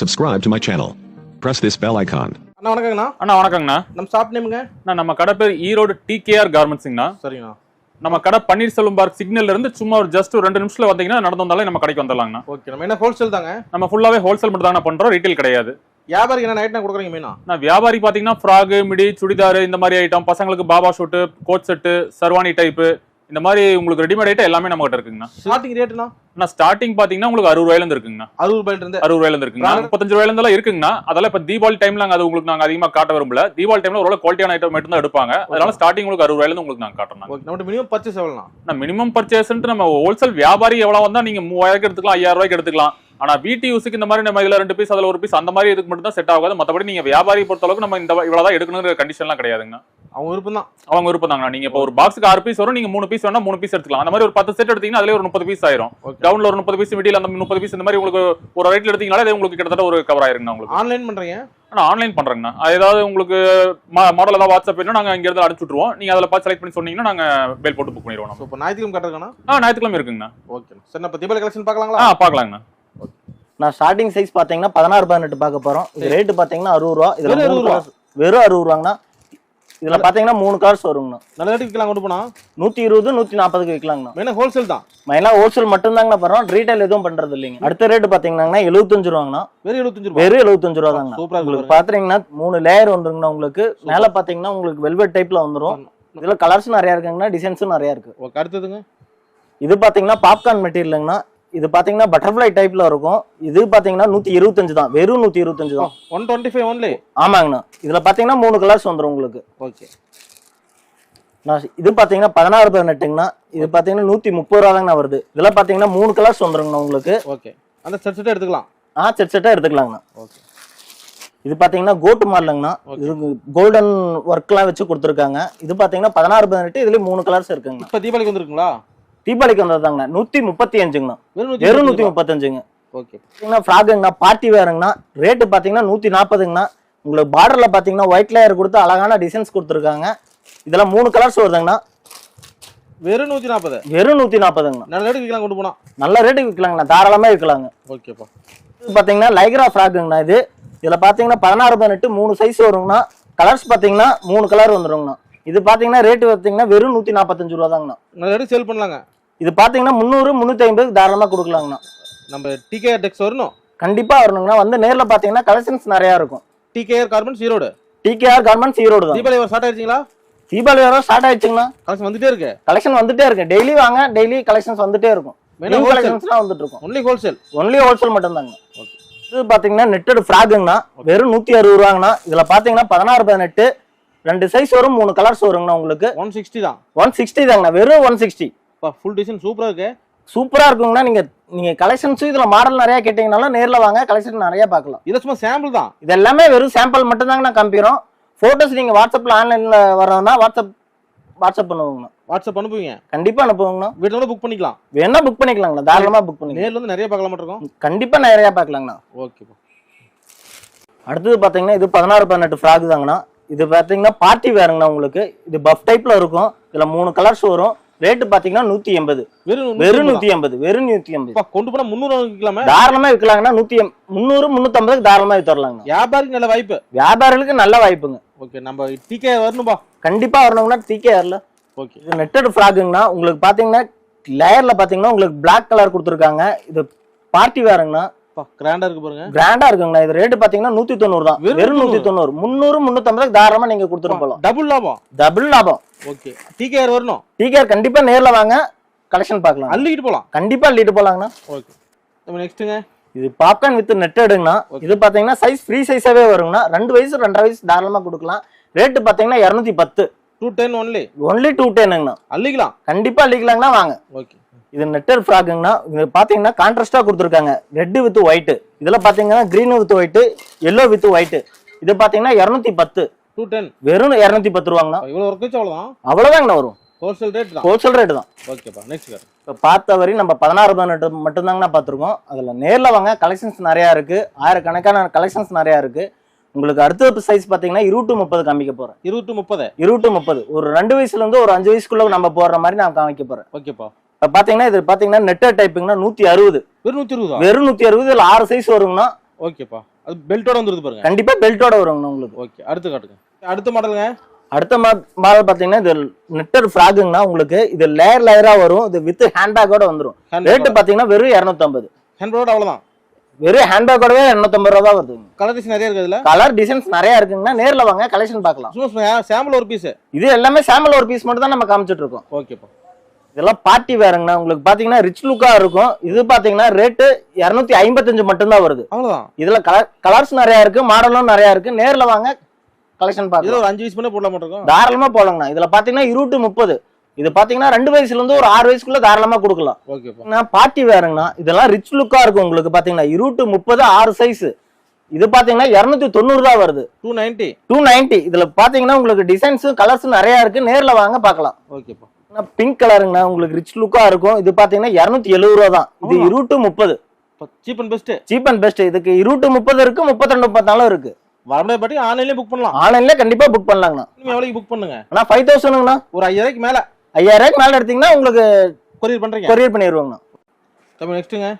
Subscribe to my channel. Press this bell icon. அண்ணா வணக்கங்கண்ணா. அண்ணா வணக்கங்கண்ணா. நம்ம shop நேமுங்க அண்ணா நம்ம கடை பேர் ஈரோடு டிகேஆர் கார்மெண்ட்ஸுங்கண்ணா சரிங்கண்ணா. நம்ம கடை பன்னீர்செல்வம் பார்க் சிக்னல்ல இருந்து சும்மா ஒரு ஜஸ்ட் ஒரு ரெண்டு நிமிஷத்துல வந்தீங்கன்னா நடந்து வந்தாலே நம்ம கடைக்கு வந்துடலாங்கண்ணா. ஓகே நம்ம என்ன ஹோல்சேல் தாங்க? நம்ம ஃபுல்லாவே ஹோல்சேல் மட்டும் தாங்க பண்றோம் ரீட்டைல் கிடையாது. வியாபாரிக்கு என்ன நைட் கொடுக்குறீங்க மீனா நான் வியாபாரி பாத்தீங்கன்னா ஃப்ராக் மிடி சுடிதார் இந்த மாதிரி ஐட்டம் பசங்களுக்கு Baba suit coat set sherwani type இந்த மாதிரி உங்களுக்கு ரெடிமேட் ஐட்டம் எல்லாமே நம்ம கிட்ட இருக்குங்கண்ணா ஸ்டார்டிங் ஆனா ஸ்டார்டிங் பாத்தீங்கன்னா உங்களுக்கு அறுபது ரூபாயில இருந்து இருக்குங்கண்ணா. அறுபது ரூபாயில இருந்து? அறுபது ரூபாயில இருந்து இருக்குங்க முப்பத்தஞ்சு ரூபாயில இருந்தெல்லாம் இருக்குங்கண்ணா. அதெல்லாம் இப்ப தீபாவளி டைம்ல நாங்க அது உங்களுக்கு நாங்க அதிகமா காட்ட விரும்பல. தீபாவளி டைம்ல ஒரு குவாலிட்டியான ஐட்டம் மட்டும் தான் எடுப்பாங்க. அதனால ஸ்டார்டிங் உங்களுக்கு அறுபது ரூபாயில இருந்து உங்களுக்கு நாங்க காட்டுறோம் நம்ம மினிமம் பர்ச்சேஸ் எவ்வளோண்ணா? நான் மினிமம் பர்ச்சேஸ்ன்ட்டு நம்ம ஹோல்சேல் வியாபாரி எவ்வளவு வந்தா நீங்க மூவாயிரம் எடுத்துக்கலாம் ஐயாயிரம் ரூபாய்க்கு எடுத்துக்கலாம். ஆனா வீட்டு யூஸுக்கு இந்த மாதிரி நம்ம இதுல ரெண்டு பீஸ் அதுல ஒரு பீஸ் அந்த மாதிரி இதுக்கு மட்டும் தான் செட் ஆகாது. மத்தபடி நீங்க வியாபாரி பொறுத்த அளவுக்கு நம்ம இந்த இவ்வளவுதான் எடுக்கணுங்கிற கண்டிஷன்லாம் கிடையாதுங்க. அவங்க விருப்பம் தான். அவங்க விருப்பம் தாங்க. நீங்க இப்போ ஒரு பாக்ஸுக்கு ஆறு பீஸ் வரும் நீங்க மூணு பீஸ் வேணா மூணு பீஸ் எடுத்துக்கலாம். அந்த மாதிரி ஒரு பத்து செட் எடுத்தீங்கன்னா அதுல ஒரு முப்பது பீஸ் ஆயிரும். டவுன்ல ஒரு முப்பது பீஸ் மிடியில் அந்த முப்பது பீஸ் இந்த மாதிரி உங்களுக்கு ஒரு ரேட்ல எடுத்தீங்கனாலே அது உங்களுக்கு கிட்டத்தட்ட ஒரு கவர் ஆயிருங்க உங்களுக்கு. ஆன்லைன் பண்றீங்க? ஆனா ஆன்லைன் பண்றேங்கண்ணா ஏதாவது உங்களுக்கு மாடல் ஏதாவது வாட்ஸ்அப் வேணும் நாங்க இங்க இருந்து அனுப்பிச்சு விட்டுருவோம். நீங்க அதில் பார்த்து செலக்ட் பண்ணி சொன்னீங்கன்னா நாங்க பேல் போட்டு புக் பண்ணிடுவோம் இப்போ ஞாயிற்றுக்கிழமை கட்டுறதுண்ணா ஆ ஞாயிற்றுக்கிழமை இருக்குங்கண்ணா ஓகே சரி நம்ம தீபாவளி கலெக்ஷன் பார்க்கலாங்களா? ஆ பார்க்கலாங்கண்ணா நான் ஸ்டார்டிங் சைஸ் பாத்தீங்கன்னா பதினாறு பதினெட்டு பார்க்க போறோம். இது ரேட்டு பாத்தீங்கன்னா அறுபது ரூபா. இதுல அறுபது ரூபா? வெறும் அறுபது ரூபாங்கண்ணா. இதுல பாத்தீங்கன்னா மூணு கலர்ஸ் வருங்கண்ணா. நல்ல ரேட்டுக்கு விற்கலாம் கொண்டு போனா? நூத்தி இருபது நூத்தி நாற்பதுக்கு விற்கலாங்கண்ணா மெயினாக ஹோல்சேல் தான். மெயினா ஹோல்சேல் மட்டும் தாங்கண்ணா பரோம் ரீட்டைல் எதுவும் பண்றது இல்லைங்க. அடுத்த ரேட்டு பாத்தீங்கன்னா எழுபத்தஞ்சு ரூபாங்கண்ணா. வெறும் எழுபத்தஞ்சு ரூபாய் வெறும் எழுபத்தஞ்சு ரூபா தாங்கண்ணா உங்களுக்கு பாத்தீங்கன்னா மூணு லேயர் வந்துருங்கண்ணா உங்களுக்கு. மேல பாத்தீங்கன்னா உங்களுக்கு வெல்வெட் டைப்ல வந்துரும். இதுல கலர்ஸ் நிறைய இருக்குங்கண்ணா டிசைன்ஸும் நிறைய இருக்கு. ஓகே அடுத்ததுங்க? இது பாத்தீங்கன்னா பாப்கார்ன் மெட்டீரியலுங்கண்ணா இது பாத்தீங்கன்னா பட்டர்ஃப்ளை டைப்ல இருக்கும். இது பாத்தீங்கன்னா நூத்தி இருபத்தஞ்சு தான். வெறும் நூத்தி இருபத்தஞ்சு தான். ஒன் டுவெண்ட்டி ஃபைவ் ஒன்லி ஆமாங்கண்ணா. இதுல பாத்தீங்கன்னா மூணு கலர்ஸ் வந்துரும் உங்களுக்கு. ஓகே நான் இது பாத்தீங்கன்னா பதினாறு பதினெட்டுங்கண்ணா. இது பாத்தீங்கன்னா நூத்தி முப்பது ரூபா தாங்கண்ணா வருது. இதுல பாத்தீங்கன்னா மூணு கலர்ஸ் வந்துருங்கண்ணா உங்களுக்கு. ஓகே அந்த செட் செட்டை எடுத்துக்கலாம்? ஆ செட் செட்டா எடுத்துக்கலாங்கண்ணா. ஓகே இது பாத்தீங்கன்னா கோட்டு மாடலுங்கண்ணா இது கோல்டன் ஒர்க்லாம் வச்சு கொடுத்துருக்காங்க. இது பாத்தீங்கன்னா பதினாறு பதினெட்டு இதுல மூணு கலர்ஸ் இருக்குங்கண்ணா. இப்போ தீபாவளிக்கு வந்துருக்குங்களா? தீபாவளிக்கு வந்ததாங்கண்ணா நூத்தி முப்பத்தி அஞ்சுங்கண்ணா. வெறும் நூத்தி ஓகே. பாத்தீங்கன்னா ஃப்ராக்குங்கண்ணா பார்ட்டி வேறுங்கண்ணா ரேட்டு பாத்தீங்கன்னா நூத்தி நாற்பதுங்கண்ணா உங்களுக்கு பார்டர்ல பாத்தீங்கன்னா ஒயிட் லேயர் கொடுத்து அழகான டிசைன்ஸ் கொடுத்துருக்காங்க. இதெல்லாம் மூணு கலர்ஸ் வருதுங்கண்ணா. வெறும் நூற்றி நாற்பது வெறும் நூத்தி நாற்பதுங்கண்ணா நல்ல ரேட்டுக்கு விற்கலாம் கொண்டு போனா நல்ல ரேட்டுக்கு விற்கலாங்கண்ணா. தாராளமா விற்கலாங்க. ஓகேப்பா. இது பாத்தீங்கன்னா லைக்ரா ஃப்ராக்குங்கண்ணா இது. இதுல பாத்தீங்கன்னா பதினாறு பதினெட்டு மூணு சைஸ் வருங்கண்ணா. கலர்ஸ் பாத்தீங்கன்னா மூணு கலர் வந்துருங்கண்ணா. இது பாத்தீங்கன்னா ரேட்டு பாத்தீங்கன்னா வெறும் நூத்தி நாற்பத்தஞ்சு ரூபா தாங்கண்ணா சேல் பண்ணலாங்க. இது பாத்தீங்கன்னா முந்நூறு முந்நூத்தி ஐம்பது தாராளமா கொடுக்கலாங்கண்ணா. நம்ம டிகே டெக்ஸ் வரணும். கண்டிப்பா வரணுங்கண்ணா. வந்து நேர்ல பாத்தீங்கன்னா கலெக்ஷன்ஸ் நிறைய இருக்கும். TKR garments Erode TKR garments Erode தான். தீபாவளி ஸ்டார்ட் ஆயிடுச்சிங்களா? தீபாவளி வர ஸ்டார்ட் ஆயிடுச்சுங்கண்ணா. கலெக்ஷன் வந்துட்டே இருக்கு. கலெக்ஷன் வந்துட்டே இருக்கு. டெய்லி வாங்க டெய்லி கலெக்ஷன்ஸ் வந்துட்டே இருக்கும். நியூ. கலெக்ஷன்ஸ்லாம் வந்துட்டு இருக்கும். ஒன்லி ஹோல்சேல் ஒன்லி ஹோல்சேல் மட்டும் தாங்க. இது பாத்தீங்கன்னா நெட்டட் ஃப்ராகுங்கண்ணா வெறும் நூத்தி அறுபது ரூபாங்கண்ணா. இதுல பாத்தீங்கன்னா பதினாறு பதினெட்டு ரெண்டு சைஸ் வரும் மூணு கலர்ஸ் வருங்கண்ணா உங்களுக்கு. ஒன் சிக்ஸ்டி தான். ஒன் சிக்ஸ்டி தாங்கண்ணா வெறும் ஒன் சிக்ஸ்டி ஃபுல் டிசைன் சூப்பரா இருக்கு. சூப்பரா இருக்குங்கண்ணா நீங்க நீங்க கலெக்ஷன்ஸும் இதுல மாடல் நிறைய கேட்டீங்கனாலும் நேர்ல வாங்க கலெக்ஷன் நிறைய பார்க்கலாம். இது சும்மா சாம்பிள் தான். இது எல்லாமே வெறும் சாம்பிள் மட்டும் தாங்கண்ணா காமிக்கிறோம். போட்டோஸ் நீங்க வாட்ஸ்அப்ல ஆன்லைன்ல வரணும்னா வாட்ஸ்அப் வாட்ஸ்அப் பண்ணுவோங்கண்ணா. வாட்ஸ்அப் அனுப்புவீங்க. கண்டிப்பா அனுப்புவோங்கண்ணா. வீட்டில் கூட புக் பண்ணிக்கலாம். வேணா புக் பண்ணிக்கலாங்கண்ணா தாராளமா புக் பண்ணிக்கலாம். நேர்ல வந்து நிறைய பார்க்கலாம் இருக்கோம் கண்டிப்பா நிறைய பார்க்கலாங்கண்ணா. ஓகேப்பா அடுத்தது பாத்தீங்கன்னா இது பதினாறு பதினெட்டு ஃப்ராக் தாங்கண்ணா. இது பாத்தீங்கன்னா பார்ட்டி வேறுங்கண்ணா உங்களுக்கு. இது பஃப் டைப்ல இருக்கும். இதுல மூணு கலர்ஸ் வரும். ரேட்டு பாத்தீங்கன்னா நூத்தி எண்பது. வெறும் வெறும் நூத்தி எண்பது. வெறும் நூத்தி எண்பது. கொண்டு போனா முந்நூறு விற்கலாமே தாராளமா விற்கலாங்கண்ணா நூத்தி முந்நூறு முந்நூத்தம்பதுக்கு தாராளமா வித்தரலாங்கண்ணா வியாபாரிக்கு நல்ல வாய்ப்பு. வியாபாரிகளுக்கு நல்ல வாய்ப்புங்க. ஓகே நம்ம டிகே வரணும்பா. கண்டிப்பா வரணும்னா டிகேஆர்ல ஓகே. இது நெட்டட் ஃப்ராக்குங்கண்ணா உங்களுக்கு பாத்தீங்கன்னா லேயர்ல பாத்தீங்கன்னா உங்களுக்கு Black கலர் கொடுத்துருக்காங்க. இது பார்ட்டி வேறுங்கண்ணா கிராண்டா இருக்கு பாருங்க. கிராண்டா இருக்குங்கண்ணா இது ரேட்டு பாத்தீங்கன்னா நூத்தி தொண்ணூறு தான். வெறும் நூத்தி தொண்ணூறு முந்நூறு முந்நூத்தம்பதுக்கு தாராளமா நீங்க கொடுத்துட்டு போலாம் டபுள் லாபம். டபுள் லாபம். ஓகே டிகே வரணும். டிகேஆர் கண்டிப்பா நேர்ல வாங்க. கலெக்ஷன் பார்க்கலாம். அள்ளிக்கிட்டு போலாம் கண்டிப்பா அள்ளிட்டு போலாங்கண்ணா ஓகே நம்ம நெக்ஸ்ட்டுங்க இது பாப்கார்ன் வித் நெட் எடுங்கண்ணா. இது பாத்தீங்கன்னா சைஸ் ஃப்ரீ சைஸாவே வருங்கண்ணா. ரெண்டு வயசு ரெண்டரை வயசு தாராளமா கொடுக்கலாம். ரேட்டு பாத்தீங்கன்னா இரநூத்தி பத்து. Two ten only only two டென்னுங்கண்ணா அள்ளிக்கலாம். கண்டிப்பா அள்ளிக்கலாங்கண்ணா வாங்க. ஓகே இது நெட்டர் ஃப்ராக்குங்கண்ணா இது பாத்தீங்கன்னா கான்ட்ராஸ்டா கொடுத்துருக்காங்க. ரெட் வித் ஒயிட் இதுல பாத்தீங்கன்னா green with white yellow with white இது பாத்தீங்கன்னா இரநூத்தி பத்து. டூ டென் வெறும் இரநூத்தி பத்து ரூபாங்கண்ணா. இவ்வளோ அவ்வளோதான் அவ்வளவுதாங்கண்ணா வரும். ஹோல்சேல் ரேட் தான்? ஹோல்சேல் ரேட்டு தான். ஓகேப்பா நெக்ஸ்ட் இப்போ பார்த்த வரையும் நம்ம பதினாறு பதினெட்டு மட்டும்தாங்கண்ணா பார்த்துருக்கோம். அதில் நேரில் வாங்க கலெக்ஷன்ஸ் நிறையா இருக்குது ஆயிரக்கணக்கான கலெக்ஷன்ஸ் நிறையா இருக்குது உங்களுக்கு அடுத்த சைஸ் பார்த்தீங்கன்னா இருபது முப்பது காமிக்க போகிறேன் இருபத்து முப்பது. இருபது முப்பது. ஒரு ரெண்டு வயசுலேருந்து ஒரு அஞ்சு வயசுக்குள்ள நம்ம போடுற மாதிரி நான் காமிக்க போகிறேன் ஓகேப்பா இப்போ பார்த்தீங்கன்னா இது பார்த்தீங்கன்னா நெட்டர் டைப்பிங்னா நூற்றி அறுபது. வெறும் நூற்றி இருபதா வெறும் நூற்றி அறுபது இதில் ஆறு சைஸ் வருங்கண்ணா. ஓகேப்பா. அது பெல்ட்டோட வந்துருது பாருங்க. கண்டிப்பா பெல்ட்டோட வருங்கண்ணா உங்களுக்கு. ஓகே அடுத்து காட்டுங்க. அடுத்த மாடலுங்க? அடுத்த மாடல் பாத்தீங்கன்னா இது நெட்டர் ஃபிராகுங்கண்ணா உங்களுக்கு. இது லேயர் லேயரா வரும். இது வித் ஹேண்ட்பேக்கோட வந்துரும். ரேட்டு பாத்தீங்கன்னா வெறும் இரநூத்தம்பது. ஹேண்ட்போர்ட் அவ்வளவுதான். வெறும் ஹேண்ட்பேக்கோடவே இரநூத்தம்பது ரூபா தான் வருதுங்க கலர் நிறைய இருக்குது இதுல கலர் டிசைன்ஸ் நிறைய இருக்குங்கண்ணா. நேர்ல வாங்க கலெக்ஷன் பார்க்கலாம். சாம்பிள் ஒரு பீஸ் இது எல்லாமே சாம்பிள் ஒரு பீஸ் மட்டும் தான் நம்ம காமிச்சிட்டு இருக்கோம். ஓகேப்பா. இதெல்லாம் பார்ட்டி வேறுங்கண்ணா உங்களுக்கு பாத்தீங்கன்னா ரிச் லுக்கா இருக்கும். இது பாத்தீங்கன்னா ரேட்டு இரநூத்தி ஐம்பத்தஞ்சு மட்டும்தான் வருது. அவ்வளவுதான். இதுல கலர் கலர்ஸ் நிறைய இருக்கு மாடலும் நிறைய இருக்கு. நேர்ல வாங்க கலெக்ஷன் பார்க்கலாம். ஒரு அஞ்சு பீஸ் பண்ணி போடலாம் மாட்டோம் தாராளமா போலாங்கண்ணா இதுல பாத்தீங்கன்னா இருபது முப்பது. இது பாத்தீங்கன்னா ரெண்டு வயசுல இருந்து ஒரு ஆறு வயசுக்குள்ள தாராளமா கொடுக்கலாம். பார்ட்டி வேறுங்கண்ணா இதெல்லாம் ரிச் லுக்கா இருக்கும் உங்களுக்கு பாத்தீங்கன்னா. இருபது முப்பது ஆறு சைஸ் இது பாத்தீங்கன்னா இருநூத்தி தொண்ணூறு தான் வருது. டூ நைன்டி டூ நைன்டி இதுல பாத்தீங்கன்னா உங்களுக்கு டிசைன்ஸ் கலர்ஸ் நிறைய இருக்கு. நேர்ல வாங்க பார்க்கலாம். ஓகேப்பா பிங்க் கலருங்கண்ணா உங்களுக்கு ரிச் லுக்கா இருக்கும். இது பாத்தீங்கன்னா இருநூத்தி எழுபது ரூபா தான். இது. இருபது முப்பது. Cheap and best cheap and best இதுக்கு இருபது முப்பது இருக்கு முப்பத்தி முப்பத்தாலும் இருக்கு. வரமுடிய பாட்டி ஆன்லைன்லயே புக் பண்ணலாம். ஆன்லைன்ல கண்டிப்பா புக் பண்ணலாங்கண்ணா. இனிமே எவ்வளவுக்கு புக் பண்ணுங்க? ஆனா ஃபைவ் தௌசண்ட்ங்கண்ணா ஒரு ஐயாயிரம் மேல. ஐயாயிரம் மேல எடுத்தீங்கன்னா உங்களுக்கு கொரியர் பண்றீங்க? கொரியர் பண்ணிடுவாங்கண்ணா தம்பி நெக்ஸ்ட்டுங்க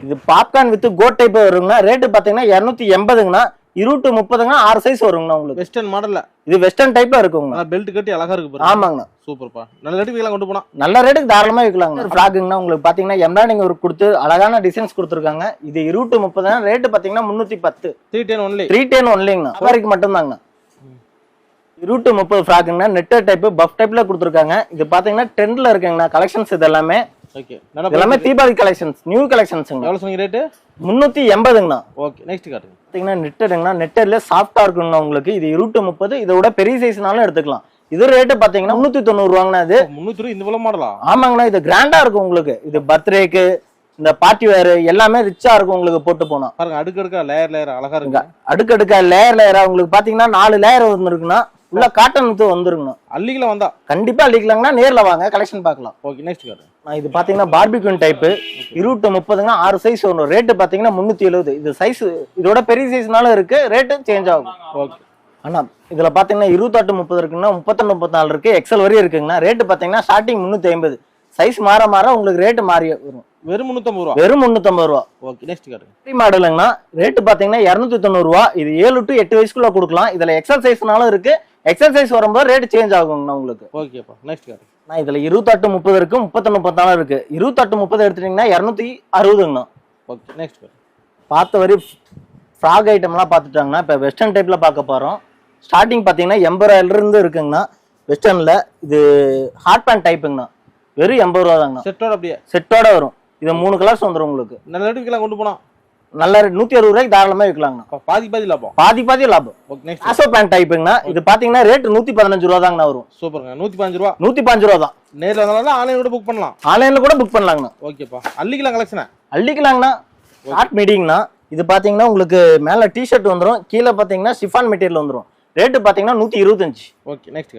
இது பாப்கார்ன் வித் கோட் டைப் வருங்கண்ணா. ரேட்டு பாத்தீங்கன்னா இரநூத்தி எண்பதுங்கண்ணா. இருபது முப்பதுங்கண்ணா ஆறு சைஸ் வருங்கண்ணா உங்களுக்கு. வெஸ்டர்ன் மாடல்ல இது வெஸ்டர்ன் டைப்ல இருக்குங்கண்ணா. நல்லா பெல்ட் கட்டி அழகா இருக்கு ஆமாங்கண்ணா. சூப்பர்ப்பா. நல்ல ரேட்டுக்கு எல்லாம் கொண்டு போனா நல்ல ரேட்டுக்கு தாராளமா விற்கலாங்க ஃப்ராக்குங்கண்ணா உங்களுக்கு பாத்தீங்கன்னா எம்ப்ராய்டிங் ஒர்க் கொடுத்து அழகான டிசைன்ஸ் கொடுத்துருக்காங்க. இது இருபது முப்பதுனா ரேட்டு பாத்தீங்கன்னா முன்னூத்தி பத்து. Three ten only three ten ஒன்லிங்கண்ணா வரைக்கும் மட்டும்தாங்கண்ணா. இருபது முப்பது ஃப்ராக்குங்கண்ணா நெட்டர் டைப் பஃப் டைப்ல கொடுத்துருக்காங்க. இது பாத்தீங்கன்னா ட்ரெண்ட்ல இருக்குங்கண்ணா கலெக்ஷன்ஸ் இது எல்லாமே ஓகே எல்லாமே தீபாவளி கலெக்ஷன்ஸ் நியூ கலெக்ஷன்ஸுங்க எவ்வளவு சொன்னீங்க ரேட்டு முன்னூத்தி எண்பதுங்கண்ணா. ஓகே நெக்ஸ்ட் காட்டுங்க. பார்த்தீங்கன்னா நெட்டடுங்கண்ணா நெட்டர்ல சாஃப்டா இருக்குங்கண்ணா உங்களுக்கு. இது இருபது முப்பது. இதோட பெரிய சைஸ்னாலும் எடுத்துக்கலாம். இது ரேட்டு பாத்தீங்கன்னா முன்னூத்தி தொண்ணூறு ரூபாங்கண்ணா இது முன்னூத்தி இந்த மாடலா ஆமாங்கண்ணா இது கிராண்டா இருக்கும் உங்களுக்கு. இது பர்த்டேக்கு இந்த பார்ட்டி வேர் எல்லாமே ரிச்சா இருக்கும் உங்களுக்கு போட்டு போனா. பாருங்க அடுக்கு அடுக்கா லேயர் லேயர் அழகா இருக்கு. அடுக்கடுக்கா லேயர் லேயரா உங்களுக்கு பாத்தீங்கன்னா நாலு லேயர் வந்துருக்குன்னா உள்ள காட்டன் வித்து வந்துருங்கண்ணா அள்ளிக்கல வந்தா. கண்டிப்பா அள்ளிக்கலாங்கண்ணா. நேர்ல வாங்க. கலெக்ஷன் பார்க்கலாம். ஓகே நெக்ஸ்ட் நான் இது பாத்தீங்கன்னா பார்பிக்யூன் டைப் இருபத்தி முப்பதுங்க ஆறு சைஸ் வரும் ரேட்டு பாத்தீங்கன்னா முன்னூத்தி எழுபது இது சைஸ் இதோட பெரிய சைஸ்னாலும் இருக்கு. ரேட்டு சேஞ்ச் ஆகும். ஓகே அண்ணா இதுல பாத்தீங்கன்னா இருபத்தெட்டு முப்பது இருக்குன்னா முப்பத்தொன்னு முப்பத்தி இருக்கு. எக்ஸல் வரையும் இருக்குங்கண்ணா. ரேட்டு பாத்தீங்கன்னா ஸ்டார்டிங் முன்னூத்தி ஐம்பது. சைஸ் மாற மாற உங்களுக்கு ரேட்டு மாறி வரும். வெறும் முன்னூத்தம்பது ரூபா? வெறும் முன்னூத்தம்பது ரூபா. ஓகே நெக்ஸ்ட் காட்டுங்க ஃப்ரீ மாடலுங்கண்ணா ரேட்டு பாத்தீங்கன்னா இரநூத்தி தொண்ணூறு ரூபா. இது ஏழு டு எட்டு வயசுக்குள்ள கொடுக்கலாம். இதுல எக்ஸல் சைஸ்னாலும் இருக்கு. எக்ஸல் சைஸ் வரும்போது ரேட் சேஞ்ச் ஆகுங்கண்ணா உங்களுக்கு. ஓகேப்பா நெக்ஸ்ட் காட்டுங்க நான் இதுல இருபத்தெட்டு முப்பது இருக்கு முப்பத்தொன்னு முப்பத்தாலும் இருக்கு. இருபத்தெட்டு முப்பது எடுத்துட்டீங்கன்னா இரநூத்தி அறுபதுங்கண்ணா. ஓகே நெக்ஸ்ட் காட்டுங்க பார்த்த வரை ஃப்ராக் ஐட்டம்லாம் பார்த்துட்டாங்கன்னா இப்போ வெஸ்டர்ன் டைப்ல பார்க்க போறோம். ஸ்டார்டிங் பார்த்தீங்கன்னா எண்பது ரூபாயில இருந்து இருக்குங்கண்ணா வெஸ்டர்ன்ல இது ஹாட் பேண்ட் டைப்புங்கண்ணா வெறும் எண்பது ரூபா தாங்கண்ணா. செட்டோட அப்படியே? செட்டோட வரும். இது மூணு கலர்ஸ் வந்துடும் உங்களுக்கு. நல்ல எல்லாம் கொண்டு போனா நல்ல நூத்தி அறுபது ரூபாய்க்கு தாராளமா விற்கலாங்கண்ணா. பாதி பாதி லாபம். பாதி பாதி லாபம். ஆசோ பேண்ட் டைப்புங்கண்ணா இது பாத்தீங்கன்னா ரேட் நூத்தி பதினஞ்சு ரூபா தாங்கண்ணா வரும். சூப்பருங்க. நூத்தி பதினஞ்சு ரூபா. நூத்தி பாஞ்சு ரூபா தான். நேர்ல வந்தாலும் ஆன்லைன் கூட புக் பண்ணலாம். ஆன்லைன்ல கூட புக் பண்ணலாங்கண்ணா. ஓகேப்பா அள்ளிக்கலாம் கலெக்ஷனை அள்ளிக்கலாங்கண்ணா. ஷார்ட் மீடிங்ண்ணா இது பாத்தீங்கன்னா உங்களுக்கு மேல டிஷர்ட் வந்துரும். கீழே பாத்தீங்கன்னா சிஃபான் மெட்டீரியல் வந்துரும். ரேட்டு பாத்தீங்கன்னா நூத்தி இருபத்தஞ்சு. ஓகே நெக்ஸ்ட்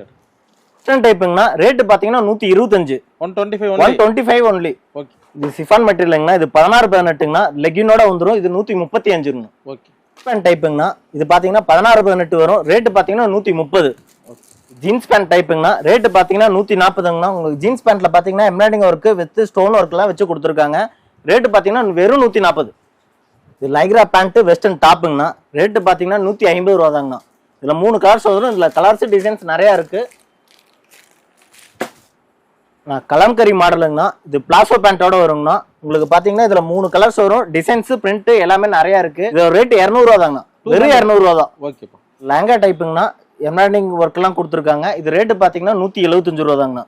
வெஸ்டர்ன் டைப்புங்கண்ணா ரேட்டு பாத்தீங்கன்னா நூத்தி இருபத்தஞ்சு. One twenty five one only twenty five only okay இது சிஃபான் மெட்டீரியலுங்கண்ணா இது பதினாறு பதினெட்டுங்கண்ணா லெகினோட வந்துரும் இது நூத்தி முப்பத்தி அஞ்சுங்கண்ணா. ஓகே பேண்ட் டைப்புங்கண்ணா இது பாத்தீங்கன்னா பதினாறு பதினெட்டு வரும் ரேட்டு பாத்தீங்கன்னா நூத்தி முப்பது. ஜீன்ஸ் பேண்ட் டைப்புங்கண்ணா ரேட்டு பாத்தீங்கன்னா நூத்தி நாற்பதுங்கண்ணா உங்களுக்கு ஜீன்ஸ் பேண்ட்ல பாத்தீங்கன்னா எம்ப்ராய்டிங் ஒர்க் வித் ஸ்டோன் ஒர்க்லாம் வச்சு கொடுத்துருக்காங்க. ரேட்டு பாத்தீங்கன்னா வெறும் நூத்தி நாற்பது இது லைக்ரா பேண்ட் வெஸ்டர்ன் டாப்புங்கண்ணா ரேட்டு பாத்தீங்கன்னா நூத்தி ஐம்பது ரூபா தாங்கண்ணா இதுல மூணு கலர்ஸ் வரும் இதுல கலர்ஸ் டிசைன்ஸ் நிறைய இருக்கு. நான் கலம்கரி மாடலுங்கண்ணா. இது பிளாசோ பேண்டோட வருங்கண்ணா. உங்களுக்கு பாத்தீங்கன்னா இதுல மூணு கலர்ஸ் வரும். டிசைன்ஸ் பிரிண்ட் எல்லாமே நிறைய இருக்கு. இது ரேட் இரநூறுவா தாங்கண்ணா வெறும் இரநூறுவா தான் ஓகேப்பா லெங்கா டைப்புங்கண்ணா எம்ப்ராய்டிங் ஒர்க் எல்லாம் கொடுத்துருக்காங்க. இது ரேட்டு பாத்தீங்கன்னா நூத்தி எழுபத்தஞ்சு ரூபா தாங்கண்ணா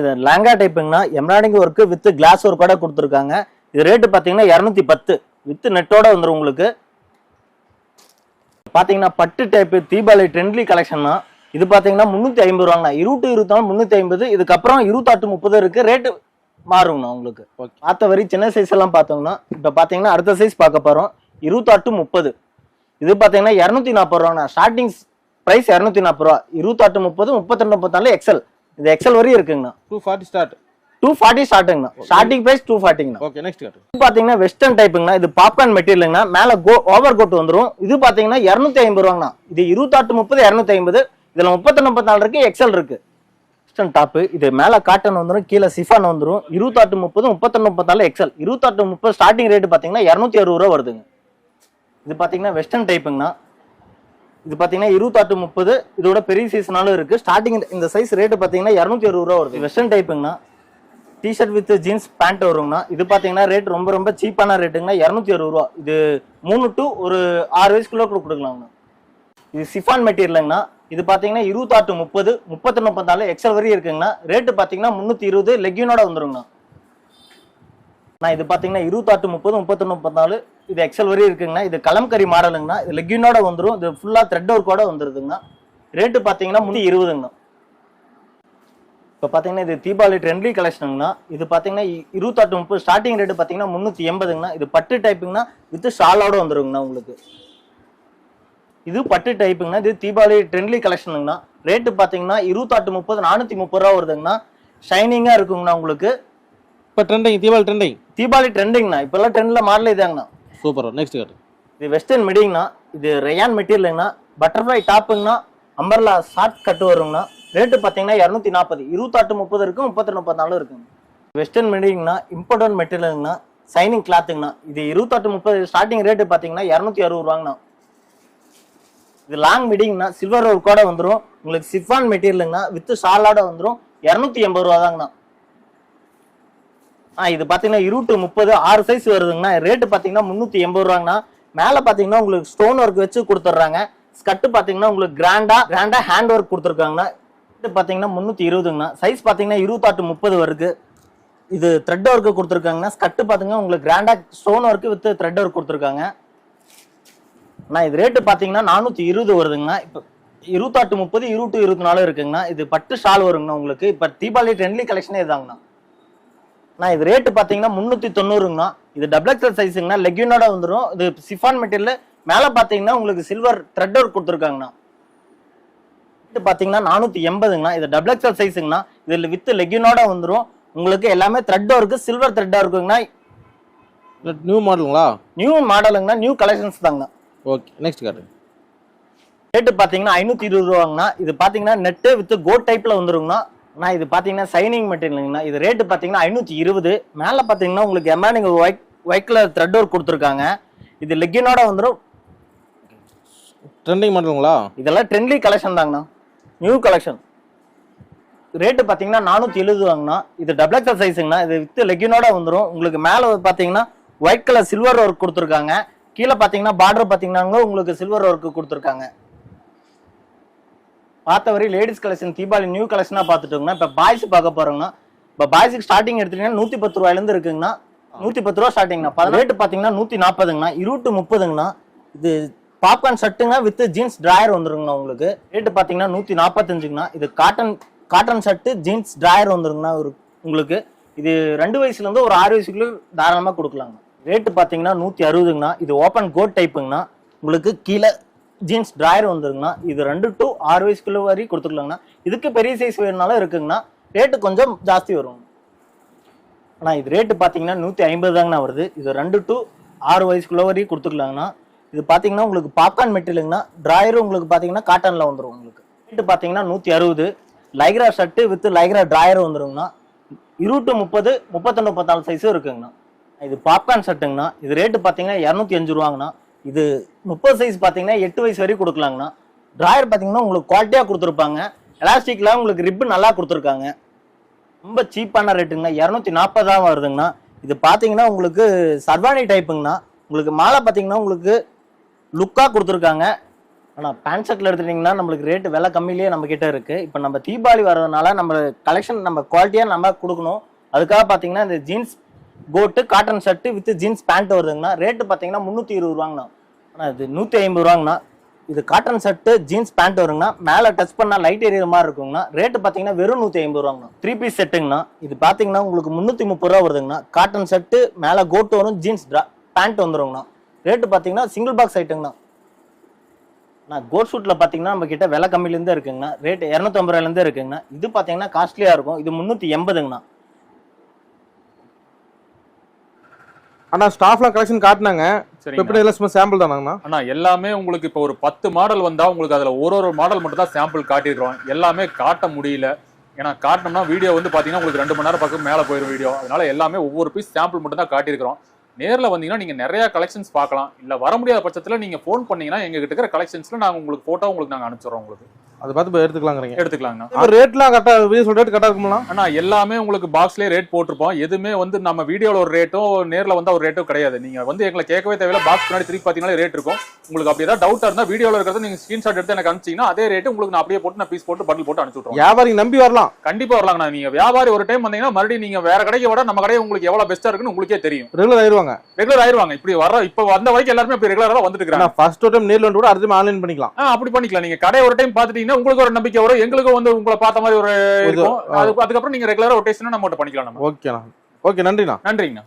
இது லெங்கா டைப்புங்கண்ணா எம்ப்ராய்டிங் ஒர்க் வித் கிளாஸ் ஒர்க்கோட கொடுத்துருக்காங்க. இது ரேட்டு பாத்தீங்கன்னா இரநூத்தி பத்து. வித் நெட்டோட வந்துரும் உங்களுக்கு. பாத்தீங்கன்னா பட்டு டைப்பு தீபாவளி ட்ரெண்ட்லி கலெக்ஷன் தான் இது பாத்தீங்கன்னா முந்நூத்தி ஐம்பது ரூபாங்கண்ணா. இருபது இருபத்தாலு முந்நூத்தி ஐம்பது இதுக்கப்புறம் இருபத்தாட்டு முப்பது இருக்கு. ரேட்டு மாறுங்கண்ணா உங்களுக்கு. பார்த்த வரை சின்ன சைஸ் எல்லாம் பார்த்தோம்னா இப்போ பார்த்தீங்கன்னா அடுத்த சைஸ் பார்க்க போறோம். இருபத்தாட்டு முப்பது. இது பார்த்தீங்கன்னா இரநூத்தி நாற்பது ரூபாண்ணா ஸ்டார்டிங் ப்ரைஸ் இரநூத்தி நாற்பது ரூபா. இருபத்தாட்டு முப்பது முப்பத்தி முப்பத்தாலு எக்ஸல் இது எக்ஸல் வரையும் இருக்குங்கண்ணா. Two forty start two forty ஸ்டார்டிங்ண்ணா starting price two ஃபார்ட்டிங்கண்ணா ஓகே நெக்ஸ்ட் இது பாத்தீங்கன்னா வெஸ்டர்ன் டைப்புங்கண்ணா இது பாப்கார்ன் மெட்டீரியலுங்கண்ணா மேல கோ ஓவர் கோட் வந்துரும். இது பாத்தீங்கன்னா இரநூத்தி ஐம்பது ரூபாங்கண்ணா. இது இருபத்தாட்டு முப்பது இரநூத்தி ஐம்பது. இதுல முப்பத்தி முப்பத்தாலு இருக்கு எக்ஸல் இருக்கு. வெஸ்டர்ன் டாப்பு இது மேல காட்டன் வந்துடும் கீழே சிஃபான் வந்துடும் இருபத்தாட்டு முப்பது முப்பத்தொன்னு முப்பத்தாலு எக்ஸல் இருபத்தாட்டு முப்பது ஸ்டார்டிங் ரேட்டு பார்த்தீங்கன்னா இரநூத்தி அறுபது ரூபா வருதுங்க. இது பார்த்தீங்கன்னா வெஸ்டர்ன் டைப்புங்கண்ணா இது பார்த்தீங்கன்னா இருபத்தாட்டு முப்பது இதோட பெரிய சைஸ்னாலும் இருக்கு. ஸ்டார்டிங் இந்த சைஸ் ரேட்டு பார்த்தீங்கன்னா இரநூத்தி அறுபது ரூபா வருது. வெஸ்டர்ன் டைப்புங்கண்ணா டிஷர்ட் வித் ஜீன்ஸ் பேண்ட் வருங்கண்ணா. இது பார்த்தீங்கன்னா ரேட் ரொம்ப ரொம்ப சீப்பான ரேட்டுங்கண்ணா இரநூத்தி அறுபது ரூபா. இது மூணு டு ஒரு ஆறு வயசுக்குள்ள கூட கொடுக்கலாங்கண்ணா. இது சிஃபான் மெட்டீரியலுங்கண்ணா இது பாத்தீங்கன்னா இருபத்தாட்டு முப்பது முப்பத்தி முப்பத்தாலு எக்ஸல் வரையும் இருக்குங்கண்ணா. ரேட்டு பாத்தீங்கன்னா முந்நூற்றி இருபது லெக்யூனோட வந்துருங்கண்ணா. நான் இது பாத்தீங்கன்னா இருபத்தாட்டு முப்பது முப்பத்தி முப்பத்தாலு இது எக்ஸல் வரையும் இருக்குங்கண்ணா. இது கலம்கரி மாடலுங்கண்ணா. இது லெக்யூனோட வந்துடும் இது ஃபுல்லா த்ரெட் ஒர்க்கோட வந்துருதுங்கண்ணா. ரேட்டு பாத்தீங்கன்னா முந்நூத்தி இருபதுங்கண்ணா. இப்போ பார்த்தீங்கன்னா இது தீபாவளி ட்ரெண்ட்லி கலெக்ஷனுங்கண்ணா இது பார்த்தீங்கன்னா இருபத்தாட்டு முப்பது ஸ்டார்டிங் ரேட்டு பார்த்தீங்கன்னா முந்நூற்றி எண்பதுங்கண்ணா. இது பட்டு டைப்புங்கண்ணா வித் ஷாலோட வந்துருங்கண்ணா உங்களுக்கு. இது பட்டு டைப்புங்கண்ணா இது தீபாவளி ட்ரெண்ட்லி கலெக்ஷனுங்கண்ணா ரேட்டு பார்த்தீங்கன்னா இருபத்தாட்டு முப்பது நானூற்றி முப்பது ரூபா வருதுங்கண்ணா. ஷைனிங்காக இருக்குங்கண்ணா உங்களுக்கு. இப்போ ட்ரெண்டிங் தீபாவளி ட்ரெண்டிங் தீபாவளி ட்ரெண்டிங்ண்ணா இப்போல்லாம் ட்ரெண்டில் மாடல் இதாங்கண்ணா சூப்பர் நெக்ஸ்ட் காட்டு இது வெஸ்டர்ன் மிடிங்ண்ணா இது ரயான் மெட்டீரியலுங்கண்ணா பட்டர்ஃப்ளை டாப்புங்கண்ணா அம்பர்லா ஷார்ட் கட்டு வருங்கண்ணா. ரேட்டு பார்த்தீங்கன்னா இரநூத்தி நாற்பது இருபத்தாட்டு முப்பது இருக்கு முப்பத்தி முப்பத்தி இருக்குங்க வெஸ்டர்ன் மிடிங்ண்ணா இம்பார்ட்டன்ட் மெட்டீரியலுங்கண்ணா சைனிங் கிளாத்துங்கண்ணா இது இருபத்தாட்டு முப்பது ஸ்டார்டிங் ரேட்டு பார்த்தீங்கன்னா இரநூத்தி அறுபது ரூபாங்கண்ணா. இது லாங் மிடிங்னா சில்வர் ஒர்க்கோட வந்துடும் உங்களுக்கு சிஃபான் மெட்டீரியலுங்கண்ணா வித்து ஷாலோட வந்துடும் இரநூத்தி எண்பது ரூபா தாங்கண்ணா ஆ இது பார்த்தீங்கன்னா இருபது முப்பது ஆறு சைஸ் வருதுங்கண்ணா. ரேட்டு பார்த்தீங்கன்னா முந்நூற்றி எண்பது ரூபாங்கண்ணா. மேலே பார்த்தீங்கன்னா உங்களுக்கு ஸ்டோன் ஒர்க் வச்சு கொடுத்துட்றாங்க. ஸ்கட்டு பார்த்தீங்கன்னா உங்களுக்கு கிராண்டா கிராண்டா ஹேண்ட் ஒர்க் கொடுத்துருக்காங்கண்ணா. இது பார்த்தீங்கன்னா முந்நூற்றி இருபதுங்கண்ணா. சைஸ் பார்த்தீங்கன்னா இருபத்தாட்டு முப்பது வருது. இது த்ரெட் ஒர்க்கு கொடுத்துருக்காங்கண்ணா. ஸ்கட்டு பார்த்தீங்கன்னா உங்களுக்கு கிராண்டா stone work with thread work கொடுத்துருக்காங்க. நான் இது ரேட்டு பார்த்தீங்கன்னா நானூற்றி இருபது வருதுங்கண்ணா. இப்போ இருபத்தாட்டு முப்பது இருபத்து இருபத்தி நாலு இருக்குங்கண்ணா. இது பட்டு ஷால் வருங்கண்ணா உங்களுக்கு. இப்போ தீபாவளி ட்ரெண்ட்லி கலெக்ஷனே இதாங்கண்ணா. நான் இது ரேட்டு பார்த்தீங்கன்னா முந்நூற்றி தொண்ணூறுங்கண்ணா. இது டபுள் எக்ஸல் சைஸுங்கண்ணா லெக்யூனோட வந்துடும் இது சிஃபான் மெட்டீரியல் மேலே பார்த்தீங்கன்னா உங்களுக்கு சில்வர் த்ரெட் ஒர்க் கொடுத்துருக்காங்கண்ணா. இது பார்த்தீங்கன்னா நானூற்றி எண்பதுங்கண்ணா. இது டபுள் எக்ஸல் சைஸுங்கண்ணா இதில் வித் லெக்யூனோட வந்துடும் உங்களுக்கு எல்லாமே த்ரெட் ஒர்க்கு சில்வர் த்ரெட்டாக இருக்குங்கண்ணா. நியூ மாடலுங்களா நியூ மாடலுங்கண்ணா நியூ கலெக்ஷன்ஸ் தாங்கண்ணா. ஓகே நெக்ஸ்ட் காட்டு ரேட்டு பார்த்தீங்கன்னா ஐநூற்றி இருபது ரூபாங்கண்ணா. இது பார்த்தீங்கன்னா நெட்டு வித் கோட் டைப்பில் வந்துருங்கண்ணா. நான் இது பார்த்தீங்கன்னா சைனிங் மெட்டீரியலுங்கண்ணா இது ரேட்டு பார்த்தீங்கன்னா ஐநூற்றி இருபது. மேலே பார்த்தீங்கன்னா உங்களுக்கு எம்மானிங் white white colour thread work கொடுத்துருக்காங்க. இது லெக்கினோட வந்துடும் ட்ரெண்டிங் மாடலுங்களா இதெல்லாம் ட்ரெண்ட்லி கலெக்ஷன் தாங்கண்ணா. நியூ கலெக்ஷன் ரேட்டு பார்த்தீங்கன்னா நானூற்றி எழுபது வாங்கண்ணா இது டபுள் எக்ஸல் சைஸுங்கண்ணா இது வித் லெக்கினோட வந்துடும் உங்களுக்கு மேலே பார்த்தீங்கன்னா ஒயிட் கலர் சில்வர் ஒர்க் கொடுத்துருக்காங்க. கீழே பார்த்தீங்கன்னா பார்டர் பார்த்தீங்கன்னா உங்களுக்கு சில்வர் ஒர்க்கு கொடுத்துருக்காங்க. பார்த்த வரை லேடிஸ் கலெக்ஷன் தீபாவளி நியூ கலெக்ஷனாக பார்த்துட்டோங்கண்ணா. இப்போ பாய்ஸ் பார்க்க போகிறோங்கண்ணா இப்போ பாய்ஸுக்கு ஸ்டார்டிங் எடுத்தீங்கன்னா நூற்றி பத்து ரூபாயிலேருந்து இருக்குங்கண்ணா. நூற்றி பத்து ரூபா ஸ்டார்டிங்ண்ணா ரேட்டு பார்த்தீங்கன்னா நூற்றி நாற்பதுங்கண்ணா இருபட்டு முப்பதுங்கண்ணா. இது பாப்கார்ன் ஷர்ட்டுங்க வித் ஜீன்ஸ் ட்ராயர் வந்துருங்கண்ணா உங்களுக்கு. ரேட்டு பார்த்தீங்கன்னா நூற்றி நாற்பத்தஞ்சுங்கண்ணா இது cotton cotton shirt jeans drawer வந்துருங்கண்ணா ஒரு உங்களுக்கு. இது ரெண்டு வயசுலேருந்து ஒரு ஆறு வயசுக்குள்ளே தாராளமாக கொடுக்கலாங்க ரேட்டு பார்த்தீங்கன்னா நூற்றி அறுபதுங்கண்ணா. இது ஓப்பன் கோட் டைப்புங்கண்ணா உங்களுக்கு கீழே ஜீன்ஸ் ட்ராயர் வந்துருங்கண்ணா. இது ரெண்டு டு ஆறு வயசுக்குள்ள வரையும் கொடுத்துக்கலாங்கண்ணா. இதுக்கு பெரிய சைஸ் வேணுனாலும் இருக்குங்கண்ணா. ரேட்டு கொஞ்சம் ஜாஸ்தி வரும். ஆனால் இது ரேட்டு பார்த்தீங்கன்னா நூற்றி ஐம்பது தாங்கண்ணா வருது. இது ரெண்டு டு ஆறு வயசுக்குள்ள வரையும் கொடுத்துக்கலாங்கண்ணா. இது பார்த்தீங்கன்னா உங்களுக்கு பாப்கார்ன் மெட்டீரியலுங்கண்ணா ட்ராயரும் உங்களுக்கு பார்த்தீங்கன்னா காட்டனில் வந்துடும் உங்களுக்கு. ரேட்டு பார்த்தீங்கன்னா நூற்றி அறுபது. Lycra shirt with lycra drawer வந்துருங்கண்ணா. இருபட்டு முப்பது முப்பத்தொன்று முப்பத்தாலு சைஸும் இருக்குங்கண்ணா. இது பாப்கார்ன் சட்டுங்கண்ணா. இது ரேட்டு பார்த்தீங்கன்னா இரநூத்தி அஞ்சு ரூபாங்கண்ணா. இது முப்பது சைஸ் பார்த்தீங்கன்னா எட்டு வயசு வரைக்கும் கொடுக்கலாங்கண்ணா. ட்ராயர் பார்த்தீங்கன்னா உங்களுக்கு குவாலிட்டியாக கொடுத்துருப்பாங்க. எலாஸ்டிக்கில் உங்களுக்கு ரிப்பு நல்லா கொடுத்துருக்காங்க. ரொம்ப சீப்பான ரேட்டுங்கண்ணா இரநூத்தி நாற்பது தான் வருதுங்கண்ணா. இது பார்த்தீங்கன்னா உங்களுக்கு சர்வானி டைப்புங்கண்ணா உங்களுக்கு மாலை பார்த்தீங்கன்னா உங்களுக்கு லுக்காக கொடுத்துருக்காங்க. ஆனால் பேண்ட் ஷர்ட்டில் எடுத்துட்டிங்கன்னா நம்மளுக்கு ரேட்டு விலை கம்மியிலேயே நம்மக்கிட்ட இருக்குது இப்போ நம்ம தீபாவளி வர்றதுனால நம்ம கலெக்ஷன் நம்ம குவாலிட்டியாக நம்ம கொடுக்கணும். அதுக்காக பார்த்தீங்கன்னா இந்த jeans coat cotton shirt with jeans pant வருதுங்கண்ணா. Rate பார்த்தீங்கன்னா முந்நூற்றி இருபது ரூபாங்கண்ணா. ஆனால் இது நூற்றி ஐம்பது ரூபாங்கண்ணா. இது காட்டன் ஷர்ட்டு ஜீன்ஸ் பேண்ட் வருங்கண்ணா. மேலே டச் பண்ணால் லைட் எரியற மாதிரி இருக்குங்கண்ணா. ரேட்டு பார்த்தீங்கன்னா வெறும் நூற்றி ஐம்பது ரூபாங்கண்ணா. த்ரீ பீஸ் செட்டுங்கண்ணா இது பார்த்தீங்கன்னா உங்களுக்கு முந்நூற்றி முப்பது ரூபா வருதுங்கண்ணா. காட்டன் ஷர்ட்டு மேலே கோட்டு வரும் ஜீன்ஸ் பேண்ட் வந்துருங்கண்ணா. ரேட்டு பார்த்தீங்கன்னா சிங்கிள் பாக்ஸ் ஐட்டுங்கண்ணா நான் கோட் ஷூட்டில் பார்த்தீங்கன்னா நம்ம கிட்ட விலை கம்மிலேருந்தே இருக்குங்கண்ணா. ரேட்டு இரநூத்தம்பது ரூபாயிலேருந்தே இருக்குங்கண்ணா. இது பார்த்தீங்கன்னா காஸ்ட்லியாக இருக்கும். இது முந்நூற்றி எண்பதுங்கண்ணா. அண்ணா ஸ்டாஃப்லாம் கலெக்ஷன் காட்டினாங்க. எப்படி எல்லாம் சாம்பிள் தானாங்கண்ணா? ஆனா எல்லாமே உங்களுக்கு இப்போ ஒரு பத்து மாடல் வந்தா உங்களுக்கு அதுல ஒரு ஒரு மாடல் மட்டும் தான் சாம்பிள் காட்டியிருக்கிறோம் எல்லாமே காட்ட முடியல. ஏன்னா காட்டணும்னா வீடியோ வந்து பாத்தீங்கன்னா உங்களுக்கு ரெண்டு மணி நேரம் பக்கம் மேல போயிடும் வீடியோ அதனால எல்லாமே ஒவ்வொரு பீஸ் சாம்பிள் மட்டும் தான் காட்டியிருக்கிறோம். நேர்ல வந்தீங்கன்னா நீங்க நிறைய கலெக்ஷன்ஸ் பார்க்கலாம். இல்ல வர முடியாத பட்சத்துல நீங்க ஃபோன் பண்ணீங்கன்னா எங்க கிட்ட இருக்கிற கலெக்ஷன்ஸ்ல நாங்க உங்களுக்கு போட்டோ உங்களுக்கு நாங்க அனுப்பிச்சுறோம் உங்களுக்கு. அதை பார்த்து எடுத்துக்கலாங்கிறீங்க. எடுத்துக்கலாங்கண்ணா இப்போ ரேட்லாம் கரெக்டாக சொல்ற ரேட் கரெக்டாக இருக்குங்களா ஆனா எல்லாமே உங்களுக்கு பாக்ஸ்லயே ரேட் போட்டிருப்போம். எதுவுமே வந்து நம்ம வீடியோல ஒரு ரேட்டும் நேர்ல வந்தா ஒரு ரேட்டும் கிடையாது. நீங்க வந்து எங்களை கேட்கவே தேவையில்ல. பாக்ஸ் முன்னாடி திருப்பி பாத்தீங்கன்னா ரேட் இருக்கும். உங்களுக்கு அப்படி ஏதாவது டவுட்டா இருந்தா வீடியோல இருக்கிறத நீங்க ஸ்கிரீன்ஷாட் எடுத்து எனக்கு அனுப்பிச்சீங்கன்னா அதே ரேட் உங்களுக்கு நான் அப்படியே போட்டு நான் பீஸ் போட்டு பண்டில் போட்டு அனுப்பிச்சு விட்டுருவோம். வியாபாரிங்க நம்பி வரலாம். கண்டிப்பா வரலாங்கண்ணா. நீங்க வியாபாரி ஒரு டைம் வந்தீங்கன்னா மறுபடியும் நீங்க வேற கடைக்கு விட நம்ம கடை உங்களுக்கு எவ்வளவு பெஸ்டா இருக்குன்னு உங்களுக்கே தெரியும். ரெகுலர் ஆயிருவாங்க. ரெகுலர் ஆயிருவாங்க. இப்படி வர இப்ப வந்த வரைக்கும் எல்லாருமே இப்படி ரெகுலரா வந்துட்டு இருக்காங்க ஃபர்ஸ்ட் டைம் நேரில் வந்து கூட அடுத்த ஆன்லைன் பண்ணிக்கலாம். அப்படி பண்ணிக்கலாம். நீங்க கடை ஒரு டைம் உங்களுக்கு ஒரு நம்பிக்கை வரும். எங்களுக்கும் வந்து உங்களை பார்த்த மாதிரி ஒரு இருக்கும். அது அதுக்கப்புறம் நீங்க ரெகுலரா ரொட்டேஷனா நம்ம பண்ணிக்கலாம் நம்ம. ஓகேண்ணா. ஓகே நன்றிண்ணா. நன்றிங்கண்ணா.